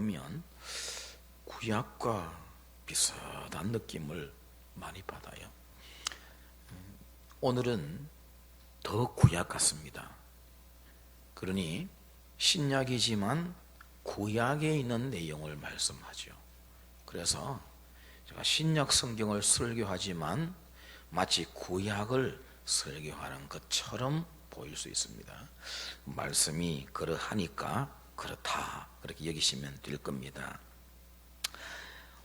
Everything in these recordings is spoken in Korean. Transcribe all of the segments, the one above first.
읽으면 구약과 비슷한 느낌을 많이 받아요. 음, 오늘은 더 구약 같습니다. 그러니 신약이지만 구약에 있는 내용을 말씀하죠. 그래서 제가 신약 성경을 설교하지만 마치 구약을 설교하는 것처럼 보일 수 있습니다. 말씀이 그러하니까 그렇다 그렇게 여기시면 될 겁니다.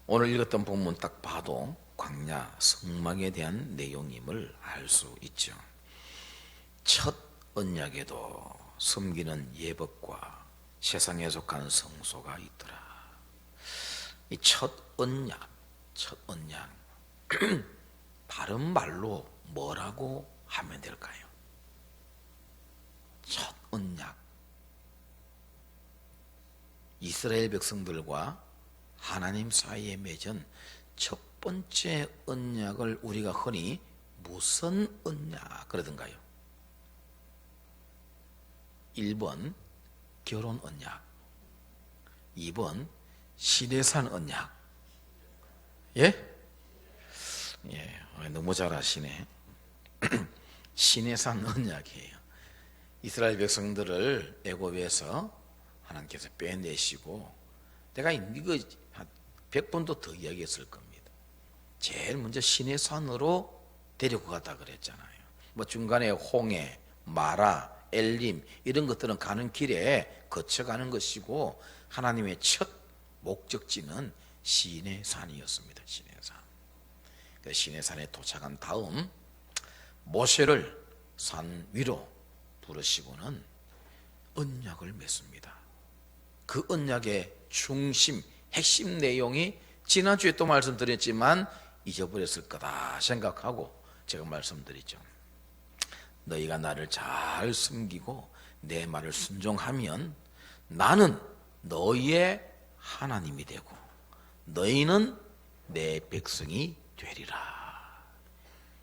오늘 읽었던 본문 딱 봐도 광야 성막에 대한 내용임을 알 수 있죠. 첫 언약에도 섬기는 예법과 세상에 속한 성소가 있더라. 이 첫 언약, 첫 언약. 다른 말로 뭐라고 하면 될까요? 첫 언약. 이스라엘 백성들과 하나님 사이에 맺은 첫 번째 언약을 우리가 흔히 무슨 언약 그러던가요? 1번 결혼 언약 2번 시대산 언약 예? 예, 너무 잘하시네 시내산 언약이에요 이스라엘 백성들을 애굽에서 하나님께서 빼내시고 내가 이거 한 100번도 더 이야기했을 겁니다 제일 먼저 시내산으로 데리고 가다 그랬잖아요 뭐 중간에 홍해, 마라, 엘림 이런 것들은 가는 길에 거쳐가는 것이고 하나님의 첫 목적지는 시내산이었습니다. 시내산. 그 시내산에 도착한 다음 모세를 산 위로 부르시고는 언약을 맺습니다. 그 언약의 중심, 핵심 내용이 지난주에 또 말씀드렸지만 잊어버렸을 거다 생각하고 제가 말씀드리죠. 너희가 나를 잘 섬기고 내 말을 순종하면 나는 너희의 하나님이 되고 너희는 내 백성이 되리라.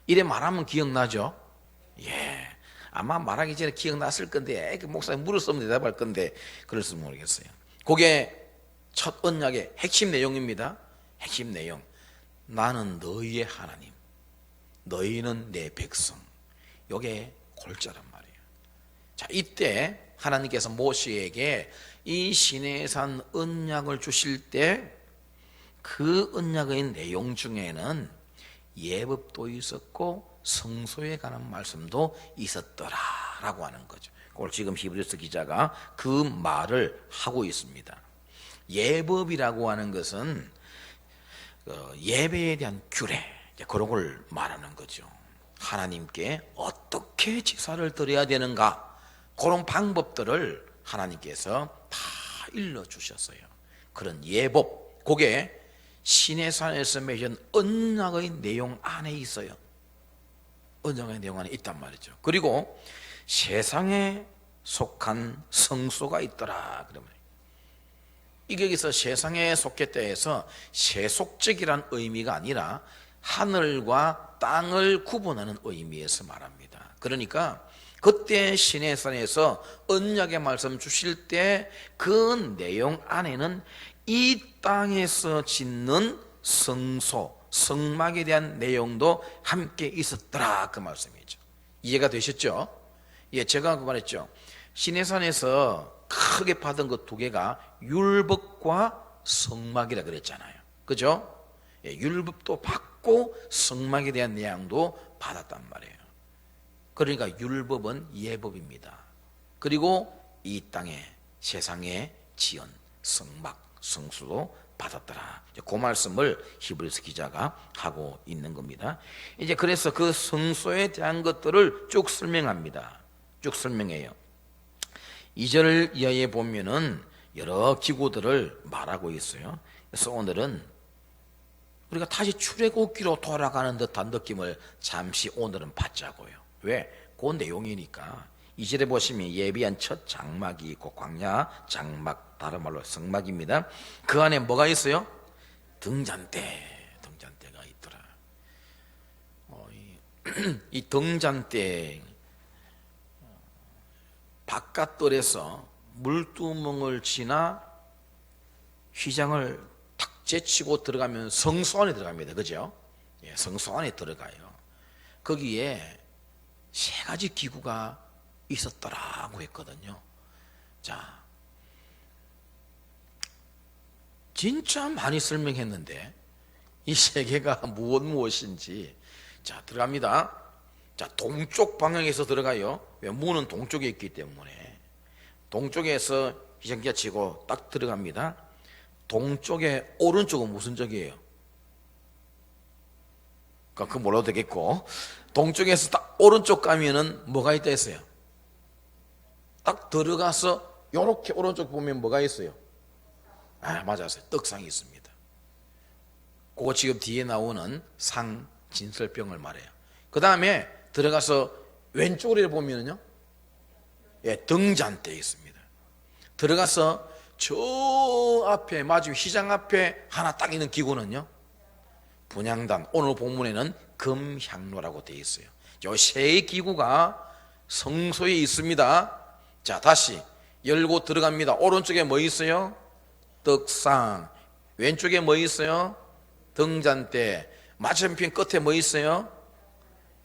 이래 말하면 기억나죠? 예. 아마 말하기 전에 기억났을 건데, 그 목사님 물었으면 대답할 건데, 그럴지 모르겠어요. 그게 첫 언약의 핵심 내용입니다. 핵심 내용. 나는 너희의 하나님. 너희는 내 백성. 요게 골자란 말이에요. 자, 이때 하나님께서 모세에게 이 시내산 언약을 주실 때 그 언약의 내용 중에는 예법도 있었고 성소에 관한 말씀도 있었더라라고 하는 거죠. 그걸 지금 히브리서 기자가 그 말을 하고 있습니다. 예법이라고 하는 것은 어, 예배에 대한 규례 그런 걸 말하는 거죠. 하나님께 어떻게 제사를 드려야 되는가 그런 방법들을 하나님께서 다 일러 주셨어요. 그런 예법 그게 시내산에서 맺은 언약의 내용 안에 있어요. 언약의 내용 안에 있단 말이죠. 그리고 세상에 속한 성소가 있더라 그러면 이게 여기서 세상에 속했다 해서 세속적이란 의미가 아니라 하늘과 땅을 구분하는 의미에서 말합니다. 그러니까 그때 시내산에서 언약의 말씀 주실 때 그 내용 안에는 이 땅에서 짓는 성소, 성막에 대한 내용도 함께 있었더라 그 말씀이죠. 이해가 되셨죠? 예, 제가 그 말했죠. 시내산에서 크게 받은 그두 개가 율법과 성막이라 그랬잖아요. 그죠? 예, 율법도 받고 성막에 대한 내용도 받았단 말이에요. 그러니까 율법은 예법입니다. 그리고 이 땅에 세상에 지은 성막, 성수도 받았더라. 그 말씀을 히브리스 기자가 하고 있는 겁니다. 이제 그래서 그 성소에 대한 것들을 쭉 설명합니다. 쭉 설명해요. 2절 이하에 보면은 여러 기구들을 말하고 있어요. 그래서 오늘은 우리가 다시 출애굽기로 돌아가는 듯한 느낌을 잠시 오늘은 받자고요. 왜? 그 내용이니까. 이절에 보시면 예비한 첫 장막이 있고 광야 장막 다른 말로 성막입니다. 그 안에 뭐가 있어요? 등잔대, 등잔대가 있더라. 어, 이, 이 등잔대 바깥돌에서 물두멍을 지나 휘장을 탁 제치고 들어가면 성소 안에 들어갑니다. 그죠? 예, 성소 안에 들어가요. 거기에 세 가지 기구가 있었더라고 했거든요. 자, 진짜 많이 설명했는데 이세 개가 무엇 무엇인지 자 들어갑니다. 자 동쪽 방향에서 들어가요. 왜 문은 동쪽에 있기 때문에 동쪽에서 휘장기가 치고 딱 들어갑니다. 동쪽의 오른쪽은 무슨 쪽이에요? 그러니까 그 몰라도 되겠고 동쪽에서 딱 오른쪽 가면은 뭐가 있다 했어요? 딱 들어가서 요렇게 오른쪽 보면 뭐가 있어요? 아 맞았어요. 떡상이 있습니다. 그거 지금 뒤에 나오는 상 진설병을 말해요. 그 다음에 들어가서 왼쪽으로 보면은요, 예, 등잔대 있습니다. 들어가서 저 앞에 마주 휘장 앞에 하나 딱 있는 기구는요, 분양단 오늘 본문에는 금향로라고 되어 있어요. 요 세 기구가 성소에 있습니다. 자 다시 열고 들어갑니다. 오른쪽에 뭐 있어요? 떡상. 왼쪽에 뭐 있어요? 등잔대. 맞은편 끝에 뭐 있어요?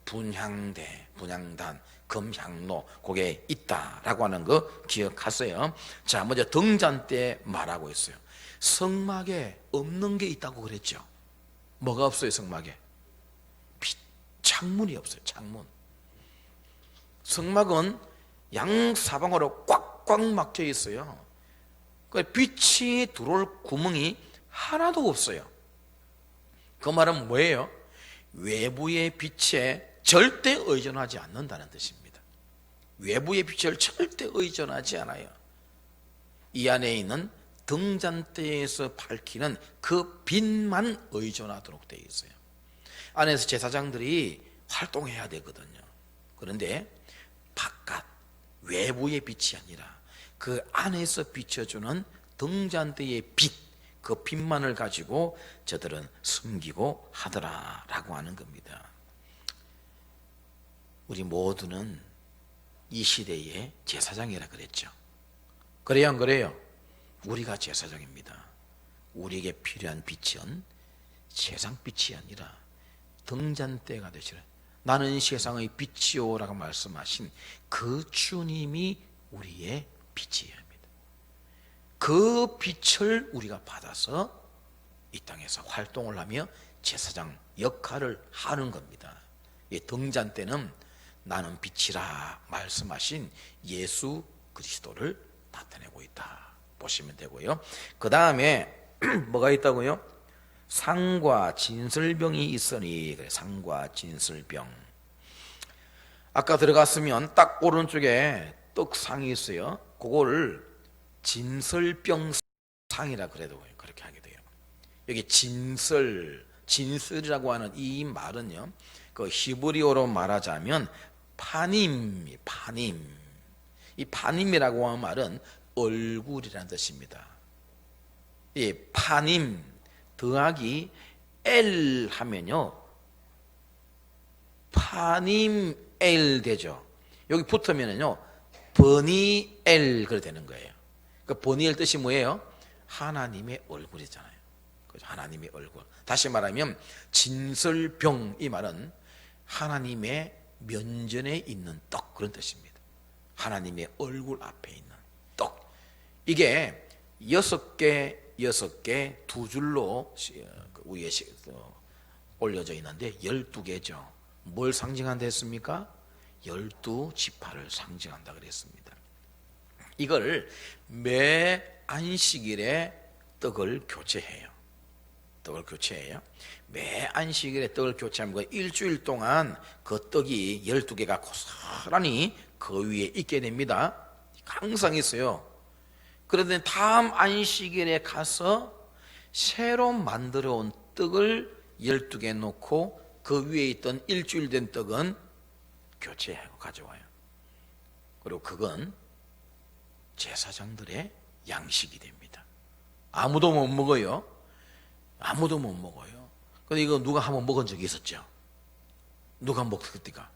분향대, 분향단, 금향로. 그게 있다라고 하는 거 기억하세요. 자, 먼저 등잔대 말하고 있어요. 성막에 없는 게 있다고 그랬죠. 뭐가 없어요, 성막에? 빛, 창문이 없어요, 창문. 성막은 양 사방으로 꽉꽉 막혀 있어요. 그 빛이 들어올 구멍이 하나도 없어요. 그 말은 뭐예요? 외부의 빛에 절대 의존하지 않는다는 뜻입니다. 외부의 빛을 절대 의존하지 않아요. 이 안에 있는 등잔대에서 밝히는 그 빛만 의존하도록 되어 있어요. 안에서 제사장들이 활동해야 되거든요. 그런데 바깥 외부의 빛이 아니라 그 안에서 비춰주는 등잔대의 빛, 그 빛만을 가지고 저들은 숨기고 하더라라고 하는 겁니다. 우리 모두는 이 시대의 제사장이라 그랬죠. 그래요, 안 그래요? 우리가 제사장입니다. 우리에게 필요한 빛은 세상 빛이 아니라 등잔대가 되시라. 나는 세상의 빛이오라고 말씀하신 그 주님이 우리의 빛이에요. 그 빛을 우리가 받아서 이 땅에서 활동을 하며 제사장 역할을 하는 겁니다. 이 등잔 때는 나는 빛이라 말씀하신 예수 그리스도를 나타내고 있다. 보시면 되고요. 그 다음에 뭐가 있다고요? 상과 진설병이 있으니 그래, 상과 진설병. 아까 들어갔으면 딱 오른쪽에 떡상이 있어요. 그거를 진설병 상이라 그래도 그렇게 하게 돼요. 여기 진설, 진설이라고 하는 이 말은요, 그 히브리어로 말하자면 파님, 파님. 이 파님이라고 하는 말은 얼굴이라는 뜻입니다. 이 파님 더하기 엘 하면요, 파님 엘 되죠. 여기 붙으면은요, 버니 엘 그래 되는 거예요. 그 보니엘 뜻이 뭐예요? 하나님의 얼굴이잖아요. 그죠? 하나님의 얼굴. 다시 말하면 진설병 이 말은 하나님의 면전에 있는 떡 그런 뜻입니다. 하나님의 얼굴 앞에 있는 떡. 이게 여섯 개 여섯 개 두 줄로 그 위에 올려져 있는데 열두 개죠. 뭘 상징한다 했습니까? 열두 지파를 상징한다 그랬습니다. 이걸 매 안식일에 떡을 교체해요. 떡을 교체해요. 매 안식일에 떡을 교체하면 일주일 동안 그 떡이 12개가 고스란히 그 위에 있게 됩니다. 항상 있어요. 그런데 다음 안식일에 가서 새로 만들어 온 떡을 12개 놓고 그 위에 있던 일주일 된 떡은 교체하고 가져와요. 그리고 그건 제사장들의 양식이 됩니다. 아무도 못 먹어요. 아무도 못 먹어요. 근데 이거 누가 한번 먹은 적이 있었죠? 누가 먹었습니까?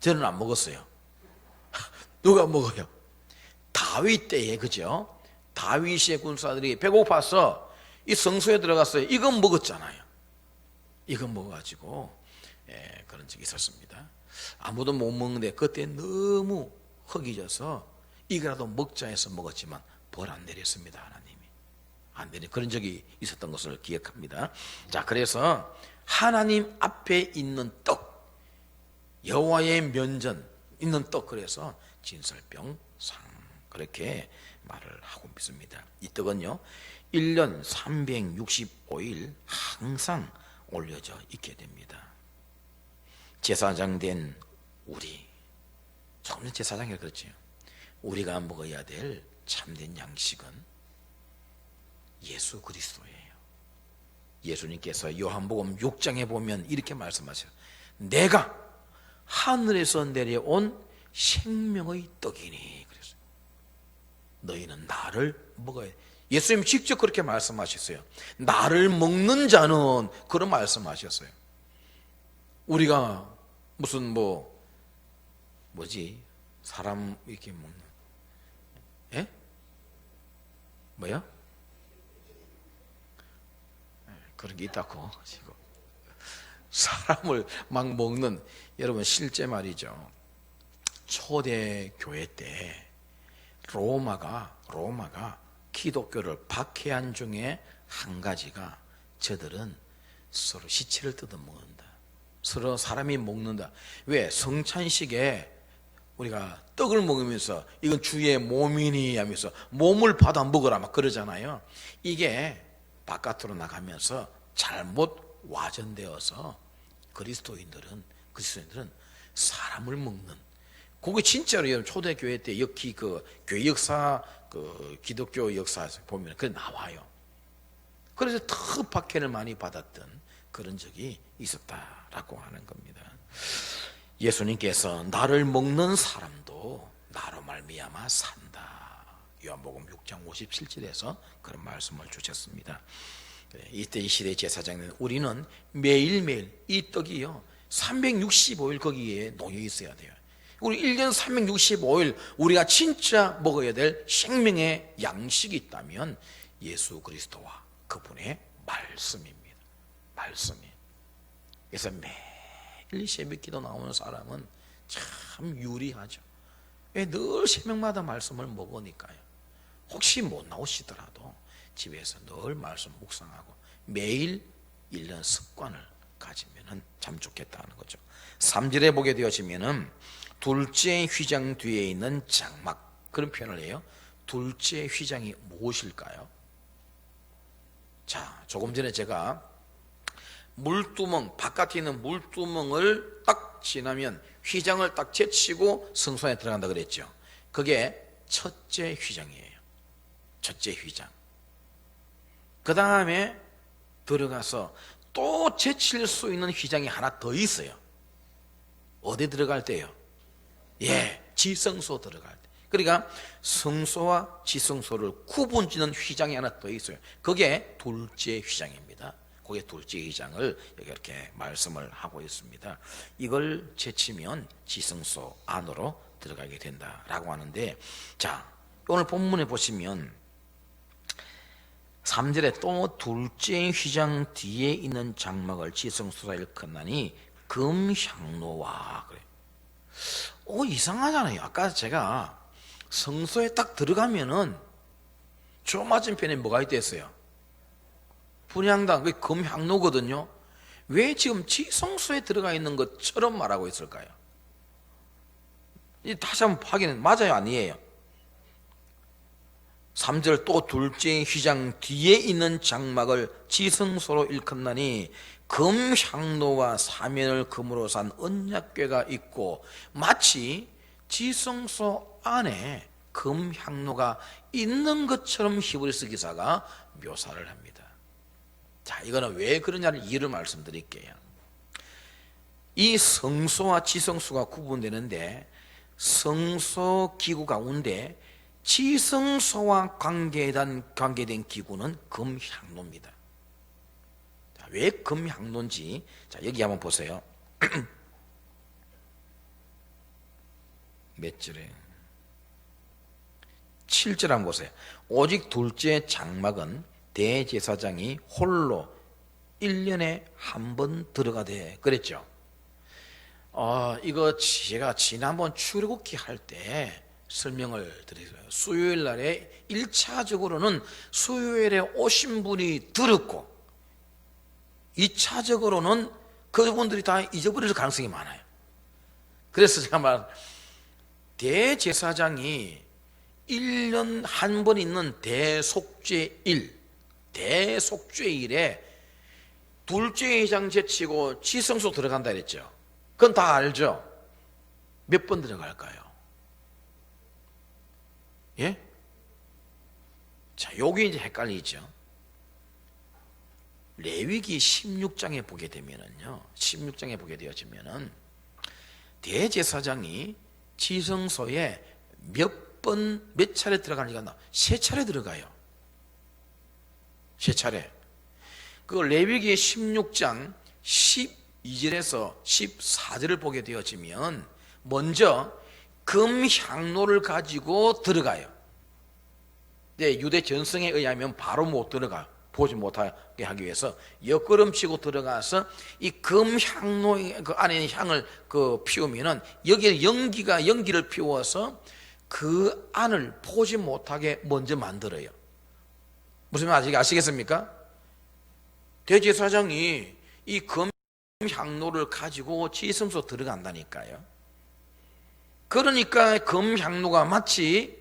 저는 안 먹었어요. 누가 먹어요? 다윗 때에 그죠? 다윗의 군사들이 배고파서 이 성소에 들어갔어요. 이건 먹었잖아요. 이건 먹어가지고 예, 그런 적이 있었습니다. 아무도 못 먹는데 그때 너무 허기져서 이거라도 먹자 해서 먹었지만 벌 안 내렸습니다. 하나님이 안 내리 그런 적이 있었던 것을 기억합니다. 자 그래서 하나님 앞에 있는 떡 여호와의 면전 있는 떡 그래서 진설병상 그렇게 말을 하고 있습니다. 이 떡은요 1년 365일 항상 올려져 있게 됩니다. 제사장 된 우리 전 제사장이 그렇지요. 우리가 먹어야 될 참된 양식은 예수 그리스도예요. 예수님께서 요한복음 6장에 보면 이렇게 말씀하세요. 내가 하늘에서 내려온 생명의 떡이니. 너희는 나를 먹어야 돼. 예수님 직접 그렇게 말씀하셨어요. 나를 먹는 자는 그런 말씀하셨어요. 우리가 무슨 뭐 뭐지 사람 이렇게 먹는 예? 뭐야? 예, 그런 게 있다고 지금 사람을 막 먹는 여러분 실제 말이죠. 초대 교회 때 로마가 로마가 기독교를 박해한 중에 한 가지가 저들은 서로 시체를 뜯어 먹는다. 서로 사람이 먹는다. 왜 성찬식에 우리가 떡을 먹으면서 이건 주의 몸이니 하면서 몸을 받아 먹으라 막 그러잖아요. 이게 바깥으로 나가면서 잘못 와전되어서 그리스도인들은 그리스도인들은 사람을 먹는 그게 진짜로 여러분 초대교회 때 역기 그 교회 역사 그 기독교 역사에서 보면 그 나와요. 그래서 더 박해를 많이 받았던 그런 적이 있었다라고 하는 겁니다. 예수님께서 나를 먹는 사람도 나로 말미암아 산다. 요한복음 6장 57절에서 그런 말씀을 주셨습니다. 네, 이때 이 시대 제사장은 우리는 매일매일 이 떡이요 365일 거기에 놓여 있어야 돼요. 우리 1년 365일 우리가 진짜 먹어야 될 생명의 양식이 있다면 예수 그리스도와 그분의 말씀입니다. 말씀이. 그래서 매일 새벽 기도 나오는 사람은 참 유리하죠. 늘 새벽마다 말씀을 먹으니까요. 혹시 못 나오시더라도 집에서 늘 말씀 묵상하고 매일 1년 습관을 가지면 참 좋겠다는 거죠. 3절에 보게 되어지면은 둘째 휘장 뒤에 있는 장막 그런 표현을 해요. 둘째 휘장이 무엇일까요? 자, 조금 전에 제가 물두멍 바깥에 있는 물두멍을 딱 지나면 휘장을 딱 제치고 성소에 들어간다 그랬죠. 그게 첫째 휘장이에요. 첫째 휘장. 그 다음에 들어가서 또 제칠 수 있는 휘장이 하나 더 있어요. 어디 들어갈 때요? 예, 지성소 들어갈 때. 그러니까 성소와 지성소를 구분짓는 휘장이 하나 더 있어요. 그게 둘째 휘장입니다. 그게 둘째 휘장을 이렇게 말씀을 하고 있습니다. 이걸 제치면 지성소 안으로 들어가게 된다라고 하는데 자, 오늘 본문에 보시면 3절에 또 둘째 휘장 뒤에 있는 장막을 지성소라 일컫나니 금향로와 그래. 오 이상하잖아요. 아까 제가 성소에 딱 들어가면은 저 맞은편에 뭐가 있댔어요? 분향당, 그 금향로거든요. 왜 지금 지성소에 들어가 있는 것처럼 말하고 있을까요? 다시 한번 확인은 맞아요, 아니에요? 3절 또 둘째 휘장 뒤에 있는 장막을 지성소로 일컫나니 금향로와 사면을 금으로 산 언약궤가 있고 마치 지성소 안에 금향로가 있는 것처럼 히브리스 기사가 묘사를 합니다. 자, 이거는 왜 그러냐를 이유를 말씀드릴게요. 이 성소와 지성소가 구분되는데 성소 기구 가운데 지성소와 관계된, 관계된 기구는 금향로입니다. 자, 왜 금향로인지, 자, 여기 한번 보세요. 몇 절에? 7절 한번 보세요. 오직 둘째 장막은 대제사장이 홀로 1년에 한 번 들어가되 그랬죠. 어, 이거 제가 지난번 출애굽기 할 때 설명을 드렸어요. 수요일 날에 1차적으로는 수요일에 오신 분이 들었고 2차적으로는 그분들이 다 잊어버릴 가능성이 많아요. 그래서 제가 말 대제사장이 1년 한 번 있는 대속죄일, 대속죄일에 둘째 이장 제 치고 지성소 들어간다 그랬죠. 그건 다 알죠. 몇 번 들어갈까요? 예? 자, 요게 이제 헷갈리죠. 레위기 16장에 보게 되면은요. 16장에 보게 되어지면은 대제사장이 지성소에 몇 번, 몇 차례 들어가는지가 나, 세 차례 들어가요. 세 차례. 그 레위기 16장 12절에서 14절을 보게 되어지면 먼저 금향로를 가지고 들어가요. 네, 유대 전성에 의하면 바로 못 들어가 보지 못하게 하기 위해서 옆걸음치고 들어가서 이 금향로 그 안에 있는 향을 그 피우면은 여기에 연기가 연기를 피워서 그 안을 보지 못하게 먼저 만들어요. 무슨 말 아직 아시겠습니까? 대제사장이 이 금향로를 가지고 지성소 들어간다니까요. 그러니까 금향로가 마치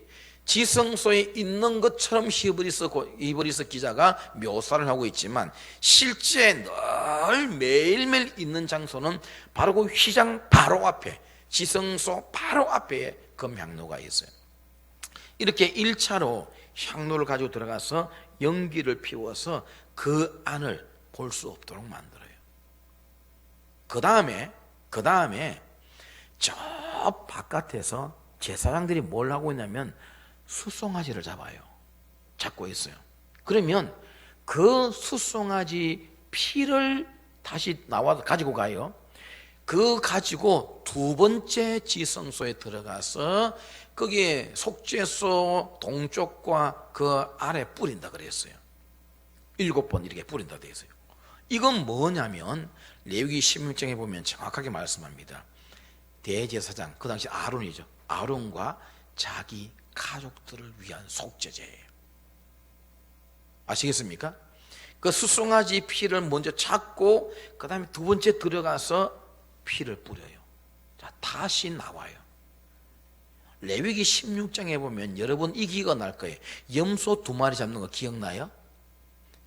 지성소에 있는 것처럼 히브리서 히브리서 기자가 묘사를 하고 있지만 실제 늘 매일매일 있는 장소는 바로 그 휘장 바로 앞에 지성소 바로 앞에 금향로가 있어요. 이렇게 1차로 향로를 가지고 들어가서 연기를 피워서 그 안을 볼 수 없도록 만들어요. 그 다음에, 그 다음에 저 바깥에서 제사장들이 뭘 하고 있냐면 수송아지를 잡아요. 잡고 있어요. 그러면 그 수송아지 피를 다시 나와서 가지고 가요. 그 가지고 두 번째 지성소에 들어가서 거기에 속죄소 동쪽과 그 아래 뿌린다 그랬어요. 일곱 번 이렇게 뿌린다 되어 있어요. 이건 뭐냐면 레위기 16장에 보면 정확하게 말씀합니다. 대제사장 그 당시 아론이죠. 아론과 자기 가족들을 위한 속죄제예요. 아시겠습니까? 그 수송아지 피를 먼저 찾고 그 다음에 두 번째 들어가서 피를 뿌려요. 자, 다시 나와요. 레위기 16장에 보면 여러분 이 기가 날 거예요. 염소 두 마리 잡는 거 기억나요?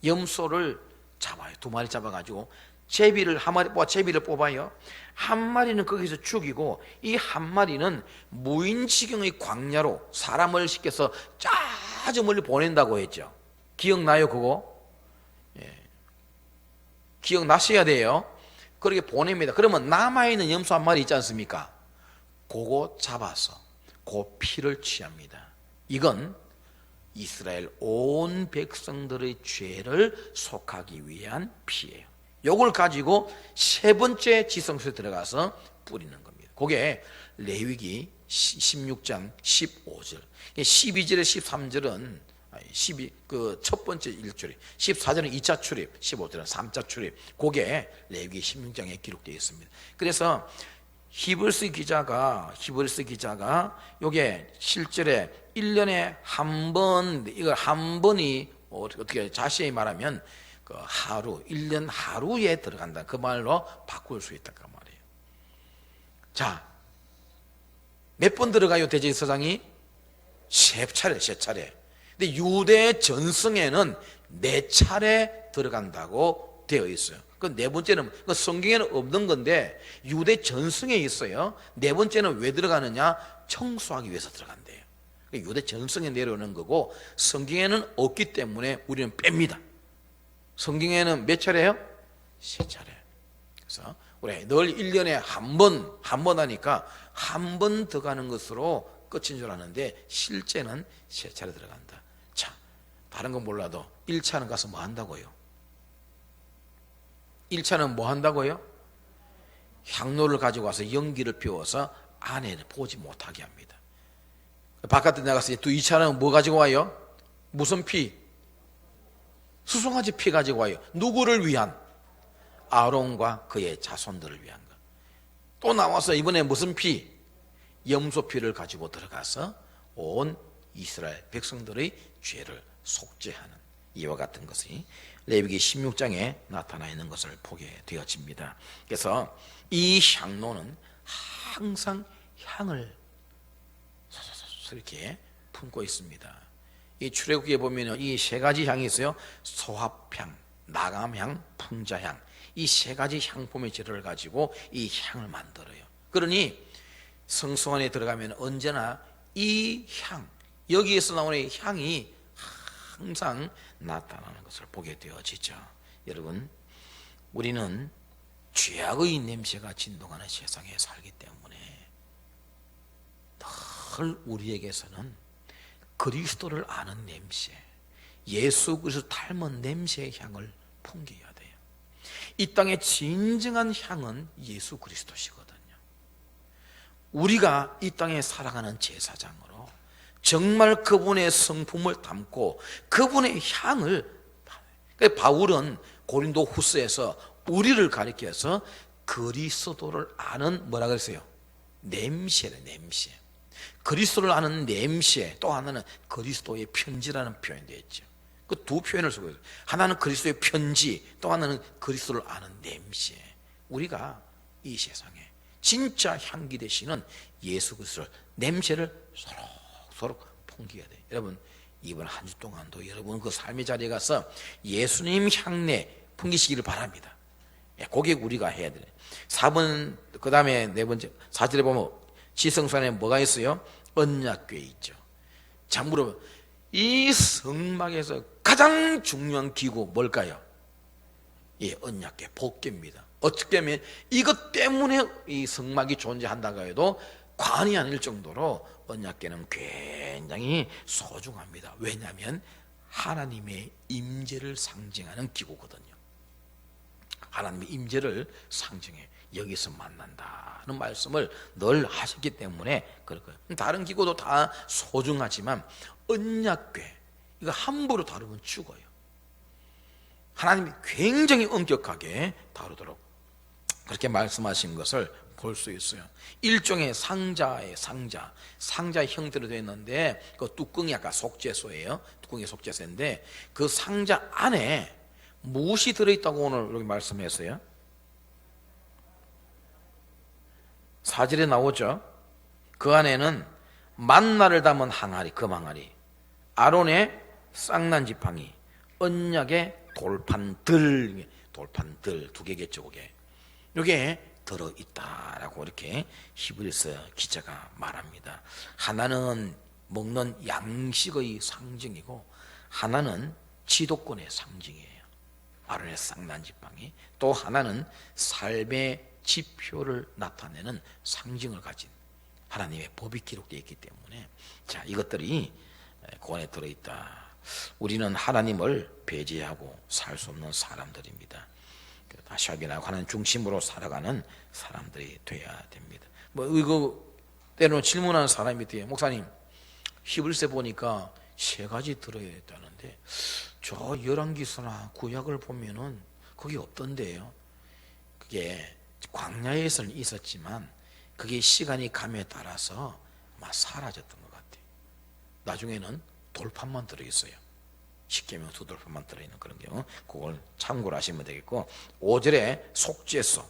염소를 잡아요. 두 마리 잡아가지고 제비를 한 마리 뽑아 제비를 뽑아요. 한 마리는 거기서 죽이고 이 한 마리는 무인지경의 광야로 사람을 시켜서 짜저 멀리 보낸다고 했죠. 기억나요 그거? 예. 기억나셔야 돼요. 그렇게 보냅니다. 그러면 남아있는 염소 한 마리 있지 않습니까? 그거 잡아서 그 피를 취합니다. 이건 이스라엘 온 백성들의 죄를 속하기 위한 피예요. 요걸 가지고 세 번째 지성소에 들어가서 뿌리는 겁니다. 그게 레위기 16장 15절. 12절에 13절은 12, 그 첫 번째 1절이 14절은 2차 출입, 15절은 3차 출입. 그게 레위기 16장에 기록되어 있습니다. 그래서 히브리스 기자가 히브리스 기자가 요게 실제로 1년에 한 번 이거 한 번이 어떻게 자세히 말하면 그 하루 1년 하루에 들어간다. 그 말로 바꿀 수 있다 그 말이에요. 자. 몇 번 들어가요 대제사장이? 세 차례, 세 차례. 근데 유대 전승에는 네 차례 들어간다고 되어 있어요. 그 네 번째는 그 성경에는 없는 건데 유대 전승에 있어요. 네 번째는 왜 들어가느냐? 청소하기 위해서 들어간대요. 그 유대 전승에 내려오는 거고 성경에는 없기 때문에 우리는 뺍니다. 성경에는 몇 차례요? 세 차례. 그래서 우리 늘 1년에 한 번, 한 번 하니까 한 번 더 가는 것으로 끝인 줄 아는데 실제는 세 차례 들어간다. 자, 다른 건 몰라도 1차는 가서 뭐 한다고요? 1차는 뭐 한다고요? 향로를 가지고 와서 연기를 피워서 안에는 보지 못하게 합니다. 바깥에 나가서 또 2차는 뭐 가지고 와요? 무슨 피? 수송아지 피 가지고 와요. 누구를 위한? 아론과 그의 자손들을 위한 것. 또 나와서 이번에 무슨 피? 염소 피를 가지고 들어가서 온 이스라엘 백성들의 죄를 속죄하는 이와 같은 것이 레위기 16장에 나타나 있는 것을 보게 되어집니다. 그래서 이 향로는 항상 향을 이렇게 품고 있습니다. 이 출애굽기에 보면 이세 가지 향이 있어요. 소합향, 나감향, 풍자향. 이 세 가지 향품의 재료를 가지고 이 향을 만들어요. 그러니 성소 안에 들어가면 언제나 이 향, 여기에서 나오는 향이 항상 나타나는 것을 보게 되어지죠. 여러분, 우리는 죄악의 냄새가 진동하는 세상에 살기 때문에 늘 우리에게서는 그리스도를 아는 냄새, 예수 그리스도 닮은 냄새의 향을 풍겨야 돼요. 이 땅의 진정한 향은 예수 그리스도시거든요. 우리가 이 땅에 살아가는 제사장으로 정말 그분의 성품을 담고 그분의 향을 그러니까 바울은 고린도 후스에서 우리를 가리켜서 그리스도를 아는 뭐라 그랬어요? 냄새래 냄새. 그리스도를 아는 냄새 또 하나는 그리스도의 편지라는 표현이 되었죠. 그 두 표현을 쓰고 있어요. 하나는 그리스도의 편지 또 하나는 그리스도를 아는 냄새. 우리가 이 세상에 진짜 향기 되시는 예수 그리스도를 냄새를 서로 서로 풍기게 돼. 여러분 이번 한 주 동안도 여러분 그 삶의 자리에 가서 예수님 향내 풍기시기를 바랍니다. 예, 그게 우리가 해야 돼. 4번 그 다음에 네 번째 4절에 보면 지성산에 뭐가 있어요? 언약궤 있죠. 자 물어봐. 이 성막에서 가장 중요한 기구 뭘까요? 예, 언약궤 복개입니다. 어떻게 하면 이것 때문에 이 성막이 존재한다고 해도 관이 아닐 정도로 언약궤는 굉장히 소중합니다. 왜냐하면 하나님의 임재를 상징하는 기구거든요. 하나님의 임재를 상징해 여기서 만난다는 말씀을 늘 하셨기 때문에 그럴 거예요. 다른 기구도 다 소중하지만 언약궤 이거 함부로 다루면 죽어요. 하나님이 굉장히 엄격하게 다루도록 그렇게 말씀하신 것을 볼 수 있어요. 일종의 상자의 상자, 상자의 형태로 되어 있는데 그 뚜껑이 아까 속죄소예요. 뚜껑이 속죄소인데 그 상자 안에 무엇이 들어있다고 오늘 이렇게 말씀했어요? 사절에 나오죠. 그 안에는 만나를 담은 항아리, 금항아리, 아론의 쌍난 지팡이, 언약의 돌판들, 돌판들 두 개겠죠, 그게. 이게 들어 있다라고 이렇게 히브리서 기자가 말합니다. 하나는 먹는 양식의 상징이고 하나는 지도권의 상징이에요. 아론의 쌍난 지팡이. 또 하나는 삶의 지표를 나타내는 상징을 가진 하나님의 법이 기록되어 있기 때문에 자 이것들이 그 안에 들어있다. 우리는 하나님을 배제하고 살 수 없는 사람들입니다. 다시 확인하고 하나님 중심으로 살아가는 사람들이 돼야 됩니다. 뭐 이거 때로는 질문하는 사람이 있대요. 목사님 히브리서 보니까 세 가지 들어야 했다는데 저 열왕기서나 구약을 보면은 그게 없던데요. 그게 광야에서는 있었지만 그게 시간이 감에 따라서 아마 사라졌던 것 같아요. 나중에는 돌판만 들어있어요. 십계명 두 돌판만 들어있는 그런 경우 그걸 참고로 하시면 되겠고 5절에 속죄소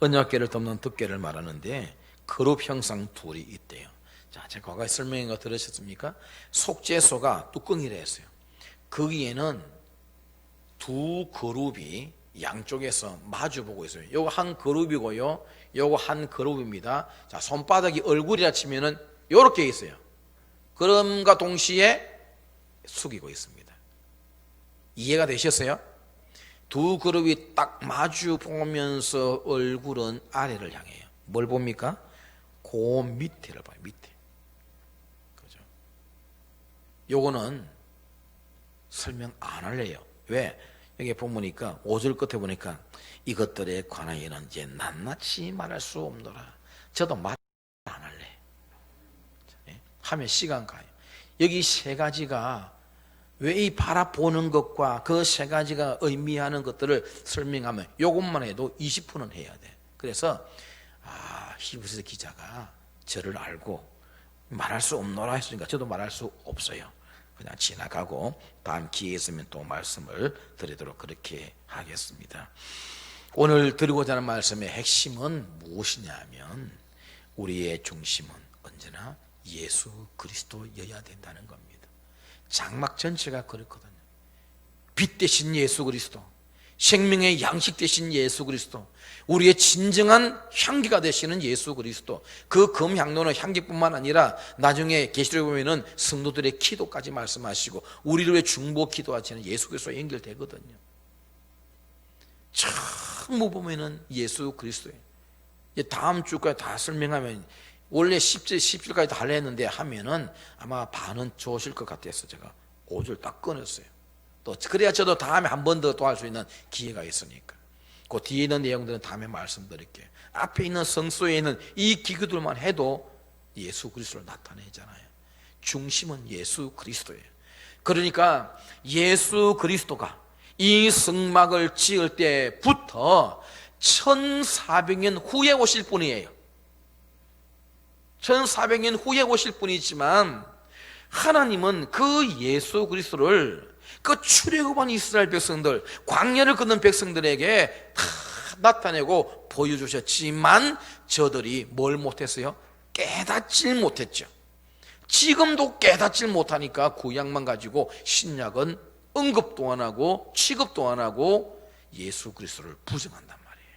언약계를 덮는 덮개를 말하는데 그룹 형상 둘이 있대요. 자, 제가 과거에 설명한 거 들으셨습니까? 속죄소가 뚜껑이라 했어요. 거기에는 두 그룹이 양쪽에서 마주보고 있어요. 요거 한 그룹이고요. 요거 한 그룹입니다. 자, 손바닥이 얼굴이라 치면은 요렇게 있어요. 그럼과 동시에 숙이고 있습니다. 이해가 되셨어요? 두 그룹이 딱 마주 보면서 얼굴은 아래를 향해요. 뭘 봅니까? 그 밑에를 봐요. 밑에. 그죠? 요거는 설명 안 할래요. 왜? 여기 보니까 5절 끝에 보니까 이것들에 관하여는 이제 낱낱이 말할 수 없노라. 저도 말 안 할래. 예? 하면 시간 가요. 여기 세 가지가 왜 이 바라보는 것과 그 세 가지가 의미하는 것들을 설명하면 이것만 해도 20분은 해야 돼. 그래서 아 히브리서 기자가 저를 알고 말할 수 없노라 했으니까 저도 말할 수 없어요. 그냥 지나가고 다음 기회 있으면 또 말씀을 드리도록 그렇게 하겠습니다. 오늘 드리고자 하는 말씀의 핵심은 무엇이냐면 우리의 중심은 언제나 예수 그리스도여야 된다는 겁니다. 장막 전체가 그렇거든요. 빛 대신 예수 그리스도, 생명의 양식 대신 예수 그리스도, 우리의 진정한 향기가 되시는 예수 그리스도. 그 금향로는 향기뿐만 아니라 나중에 계시록에 보면은 성도들의 기도까지 말씀하시고 우리를 위해 중보 기도하시는 예수 그리스도 연결되거든요. 전부 보면은 예수 그리스도예요. 다음 주까지 다 설명하면 원래 10절, 10절까지 다 하려 했는데 하면은 아마 반은 좋으실 것 같아서 제가 5절 딱 끊었어요. 또 그래야 저도 다음에 한 번 더 또 할 수 있는 기회가 있으니까. 그 뒤에 있는 내용들은 다음에 말씀드릴게요. 앞에 있는 성소에 있는 이 기구들만 해도 예수 그리스도를 나타내잖아요. 중심은 예수 그리스도예요. 그러니까 예수 그리스도가 이 성막을 지을 때부터 1400년 후에 오실 분이에요. 1400년 후에 오실 분이지만 하나님은 그 예수 그리스도를 그 출애굽한 이스라엘 백성들, 광야를 걷는 백성들에게 다 나타내고 보여주셨지만 저들이 뭘 못했어요? 깨닫질 못했죠. 지금도 깨닫질 못하니까 구약만 가지고 신약은 언급도 안 하고 취급도 안 하고 예수 그리스도를 부정한단 말이에요.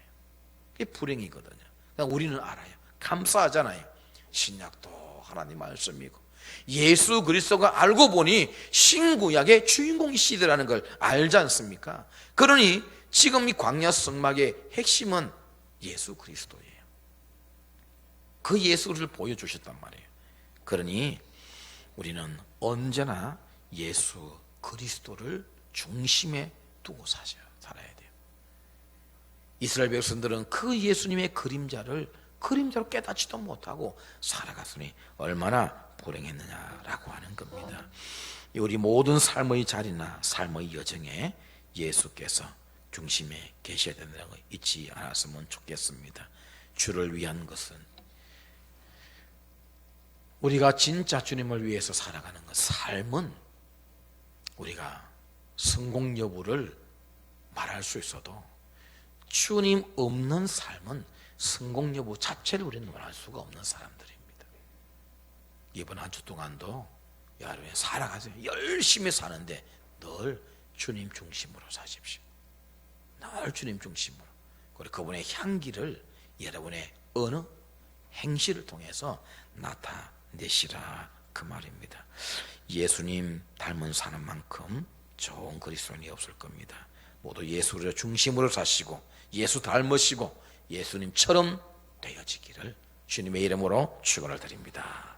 이게 불행이거든요. 우리는 알아요. 감사하잖아요. 신약도 하나님 말씀이고 예수 그리스도가 알고 보니 신구약의 주인공이시더라는 걸 알지 않습니까? 그러니 지금 이 광야 성막의 핵심은 예수 그리스도예요. 그 예수 그리스도를 보여주셨단 말이에요. 그러니 우리는 언제나 예수 그리스도를 중심에 두고 사셔 살아야 돼요. 이스라엘 백성들은 그 예수님의 그림자를 그림자로 깨닫지도 못하고 살아갔으니 얼마나 불행했느냐라고 하는 겁니다. 우리 모든 삶의 자리나 삶의 여정에 예수께서 중심에 계셔야 된다는 거 잊지 않았으면 좋겠습니다. 주를 위한 것은 우리가 진짜 주님을 위해서 살아가는 것, 삶은 우리가 성공 여부를 말할 수 있어도 주님 없는 삶은 성공 여부 자체를 우리는 말할 수가 없는 사람들입니다. 이번 한 주 동안도 여러분 살아가세요. 열심히 사는데 늘 주님 중심으로 사십시오. 늘 주님 중심으로. 그리고 그분의 향기를 여러분의 어느 행실을 통해서 나타내시라 그 말입니다. 예수님 닮은 사는 만큼 좋은 그리스도인이 없을 겁니다. 모두 예수를 중심으로 사시고 예수 닮으시고 예수님처럼 되어지기를 주님의 이름으로 축원을 드립니다.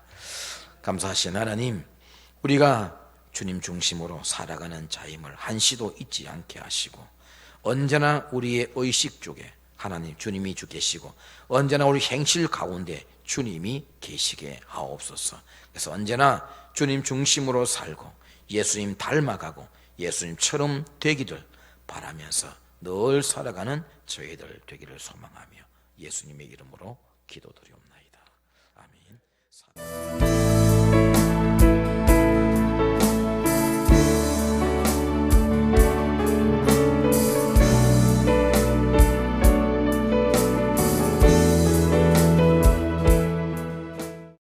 감사하신 하나님, 우리가 주님 중심으로 살아가는 자임을 한시도 잊지 않게 하시고 언제나 우리의 의식 쪽에 하나님 주님이 주 계시고 언제나 우리 행실 가운데 주님이 계시게 하옵소서. 그래서 언제나 주님 중심으로 살고 예수님 닮아가고 예수님처럼 되기를 바라면서 늘 살아가는 저희들 되기를 소망하며 예수님의 이름으로 기도드리옵나이다. Música